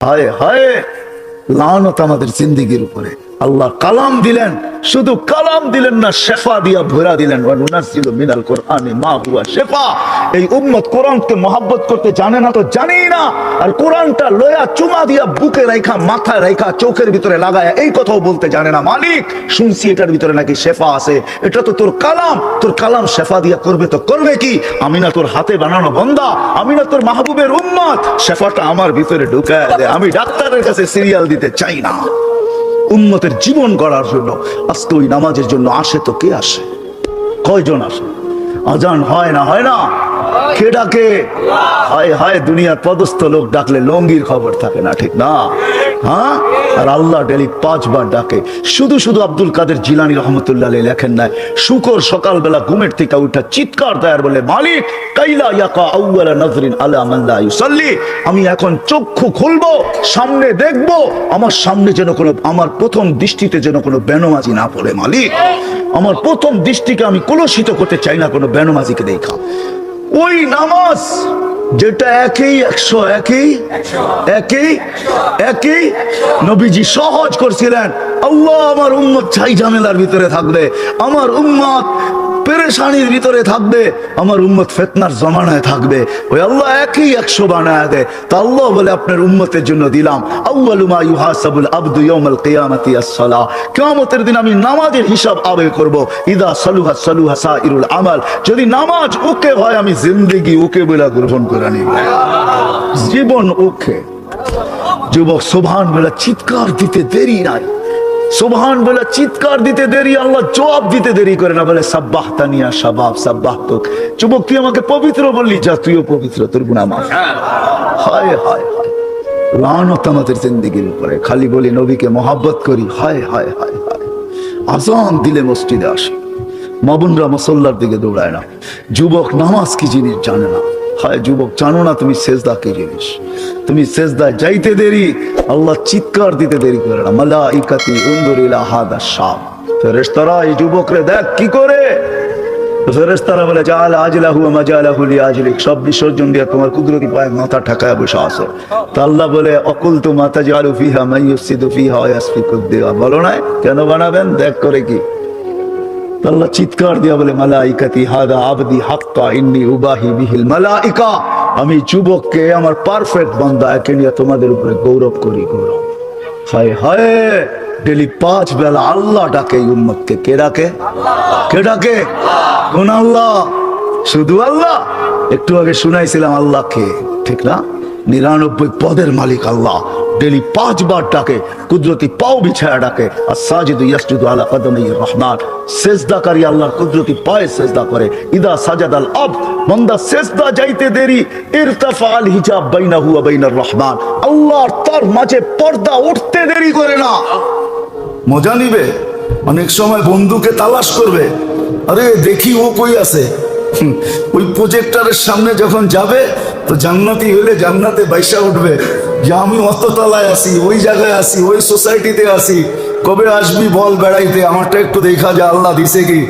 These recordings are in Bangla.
হায় হায় লানত আমাদের জিন্দিগির উপরে। আল্লাহ কালাম দিলেন, শুধু কালাম দিলেন না, শেফা দিয়া ভরা দিলেন। মিনাল কোরআনি মা হুয়া শেফা। এই উম্মত কোরআনকে মহাব্বত করতে জানে না তো জানেই না। আর কোরআনটা লয়া চুমা দিয়া বুকে রাইখা, মাথায় রাইখা, চোখের ভিতরে লাগায় এই কথাও বলতে জানে না। মালিক, শুনছি এটার ভিতরে নাকি শেফা আছে। এটা তো তোর কালাম। তোর কালাম শেফা দিয়া করবে তো করবে কি? আমি না তোর হাতে বানানো বন্দা। আমি না তোর মাহবুবের উম্মত। শেফাটা আমার ভিতরে ঢুকায় দে। আমি ডাক্তারের কাছে সিরিয়াল দিতে চাই না। উম্মতের জীবন গড়ার জন্য। আজকে ওই নামাজের জন্য আসে তো কে আসে? কয়জন আসে? আজান হয় না হয় না? কে ডাকে? হায় হায়, দুনিয়ার পদস্থ লোক ডাকলে লঙ্গির খবর থাকে না, ঠিক না? হ্যাঁ? আর আল্লাহ ডেলি পাঁচবার ডাকে। শুধু শুধু আব্দুল কাদের জিলানি রহমতুল্লাহ লেখেন নাই, শুকর সকালবেলা ঘুমের থেকে উঠা চিৎকার দেয়ার বলে, মালিক, কাইলা ইয়াকা আউয়ালা নজরিন আলা মান ইউসাল্লি, আমি এখন চক্ষু খুলবো, সামনে দেখব, আমার সামনে যেন কোনো, আমার প্রথম দৃষ্টিতে যেন কোনো বেনমাজি না পড়ে, মালিক। আমার প্রথম দৃষ্টিকে আমি কলুষিত করতে চাই না, কোনো বেনমাজিকে দেখা। ওই নামাজ যেটা একই, একশো একই একই একই। নবীজি সহজ করছিলেন। আল্লাহ আমার উম্মত ছাই ঝামেলার ভিতরে থাকবে। আমার উম্মত পেরেশানির ভিতরে থাকবে, আমার উম্মত ফেতনার জমানায় থাকবে। ওই আল্লাহ একই একশো বানায় দেয়। তা আল্লাহ বলে, আপনার উম্মতের জন্য দিলাম। আউ্বালুমা ইউহাসাবুল দিন আমি নামাজের হিসাব আবে করব। ইদা সালুহা সালুহা সাইরুল আমাল। যদি নামাজ ওকে হয়, আমি জিন্দেগি ওকে বলে গ্রহণ করে নিব। জীবন ওকে যুবক সোভান বেলা, চিৎকার দিতে দেরি নাই। সোভান বেলা চিৎকার দিতে দেরি, আল্লাহ জবাব দিতে দেরি করে না বলে, সাব্বাহ তানিয়া সাবাব সাব্বাহ তোক। যুবক, তুই আমাকে পবিত্র বললি, যা তুইও পবিত্র, তোর গুণা মাফ। হায় হায় আমাদের জিন্দিগির উপরে। খালি বলি, নবীকে মহাব্বত করি। হায় হায় হায় হায়। আজান দিলে মসজিদে আসে। মাবুনরা মসল্লার দিকে দৌড়ায় না। যুবক নামাজ কি জিনিস জানে না। হায়, যুবক, জানো না তুমি সেজদা কি জিনিস। তুমি সেজদা যাইতে দেরি আল্লাহ চিৎকার দিতে দেরি করে না। মালা ইকাতি উন্দুরিলা হাদা শাম ফেরেশতারা এই যুবকরে দেখ কি করে? ফেরেশতারা বলে লিআজলিক। সব বিসর্জন দিয়ে তোমার কুদরতি পায়ে মাথা ঠাকায় বসে আছে। তো আল্লাহ বলে অকুল তো জালু ফিহা ফিহা ইয়াসফিকুদ দিয়া বলো না কেন বানাবেন? দেখ করে কি। চিৎকার দিয়া বলে, মালাইকাতি হাদা আবদি হাক্কা ইন্নি উবাহি বিহিল মালাইকা। আমি যুবককে, আমার পারফেক্ট বান্দা একে নিয়ে তোমাদের উপরে গৌরব করি, গৌরব। হায় হায়, ডেলি পাঁচ বেলা আল্লাহ ডাকে উম্মতকে। কে ডাকে? কে ডাকে? কোন আল্লাহ? শুধু আল্লাহ? একটু আগে শুনাইছিলাম আল্লাহকে, ঠিক না? নিরানব্বই পদের মালিক আল্লাহ। ডেলি পাঁচবার ডাকে, কুদরতি পাও বিছায়া ডাকে। আর সাজিদু ইয়াসজুদু আলা কদমি রহমান। সেজদাকারী আল্লাহর কুদরতি পায়ে সেজদা করে। ইদা সাজাদ আল আব সেজদা যাইতে দেরি। ইরতাফা আল হিজাব বাইনার রহমান। আল্লাহ তার মাঝে পর্দা উঠতে দেরি করে না। মজা নিবে? অনেক সময় বন্ধুকে তালাশ করবে। আরে দেখি ও কই আছে। ওই প্রজেক্টরের সামনে যখন যাবে তো জান্নাতি হলে জান্নাতে বাইসা উঠবে। যে আমি অত তলায় আসি ওই জায়গায় আসি ওই সোসাইটিতে আসি কবে আসবি বল বেড়াইতে, আমারটা একটু দেখা যে, আল্লাহ দিছে কি?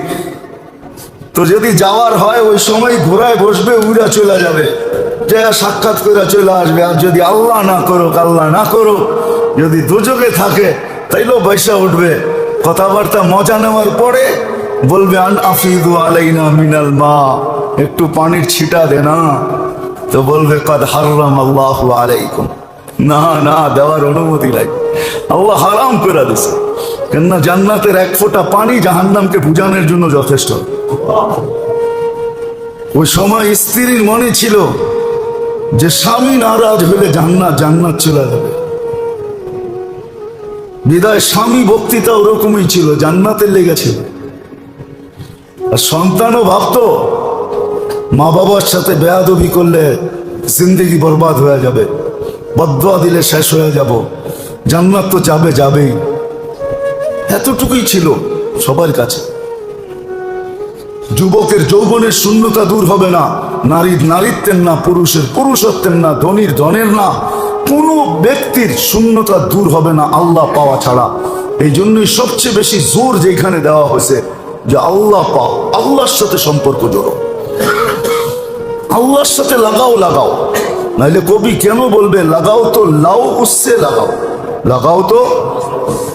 তো যদি যাওয়ার হয়, ওই সময় ঘোড়ায় বসবে, উড়া চলে যাবে। যে সাক্ষাৎ করে চলে আসবে। আর যদি আল্লাহ না করুক, আল্লাহ না করুক, যদি দুযোগে থাকে, তাইলেও পয়সা উঠবে। কথাবার্তা মজা নেওয়ার পরে বলবে, আন আফিদু আলাইনা মিনাল মা। একটু পানির ছিটা দে না। তো বলবে, কদ হারাম আল্লাহ আলাইকুম। না না, দেওয়ার অনুমতি নাই। আল্লাহ হারাম করে দিছে। কেননা জান্নাতের এক ফোঁটা পানি জাহান্নামকে বুঝানোর জন্য যথেষ্ট। ওই সময় স্ত্রীর মনে ছিল যে, স্বামী নারাজ হলে জান্নাত জান্নাত চলে যাবে। বিদায় স্বামী বক্তৃতা ওরকমই ছিল, জান্নাতের লেগেছিল আর সন্তানও ভাবতো মা বাবার সাথে বেয়াদবি করলে জিন্দেগি বরবাদ হয়ে যাবে। বদয়া দিলে শেষ হয়ে যাব। জান্নাত তো যাবে, যাবেই। এতটুকুই ছিল সবার কাছে। যুবকের যৌবনের শূন্যতা দূর হবে না। নারীর নারীত্বের না, পুরুষের পুরুষত্বের না, ধনির ধনের না। কোনো ব্যক্তির শূন্যতা দূর হবে না আল্লাহ পাওয়া ছাড়া। এই জন্যই সবচেয়ে বেশি জোর যেখানে দেওয়া হয়েছে যে আল্লাহ পাও, আল্লাহর সাথে সম্পর্ক জোড়ো। আল্লাহর সাথে লাগাও লাগাও। নাহলে কবি কেন বলবে লাগাও তো লাও উসে লাগাও। লাগাও তো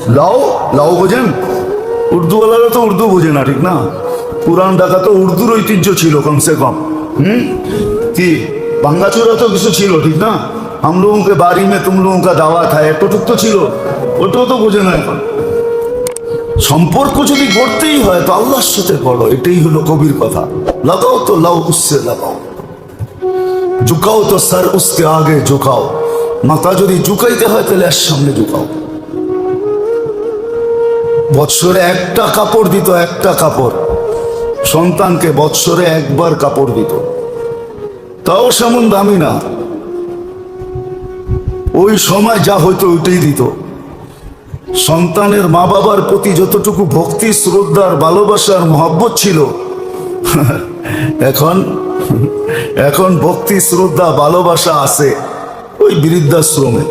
লাও লাও বুঝেন? বোঝেন উর্দুওয়ালারা তো উর্দু বোঝে না, ঠিক না? পুরান ঢাকা তো উর্দুর ঐতিহ্য ছিল কমসে কম। হুম? কি? বাঙ্গাচুরা তো কিছু ছিল, ঠিক না? হাম বাড়ি মে তুম লোকা দাওয়া থায় এতটুক তো ছিল। ওটাও তো বোঝে না এখন। সম্পর্ক যদি করতেই হয়, তো আল্লাহর সাথে গড়ো, এটাই হলো কবির কথা। লাগাও তো লাও উচ্ছে লাগাও। ঝুকাও তো স্যার, উসকে আগে ঝুকাও। মাথা যদি ঝুকাইতে হয়, তাহলে এর সামনে ঝুকাও। বৎসরে একটা কাপড় দিত, একটা কাপড়। সন্তানকে বৎসরে একবার কাপড় দিত। তাও সেমন দামি না। ওই সময় যা হয়তো ওইটাই দিত। সন্তানের মা বাবার প্রতি যতটুকু ভক্তি শ্রদ্ধার ভালোবাসার মহব্বত ছিল, এখন এখন ভক্তি শ্রদ্ধা ভালোবাসা আছে ওই বৃদ্ধাশ্রমে।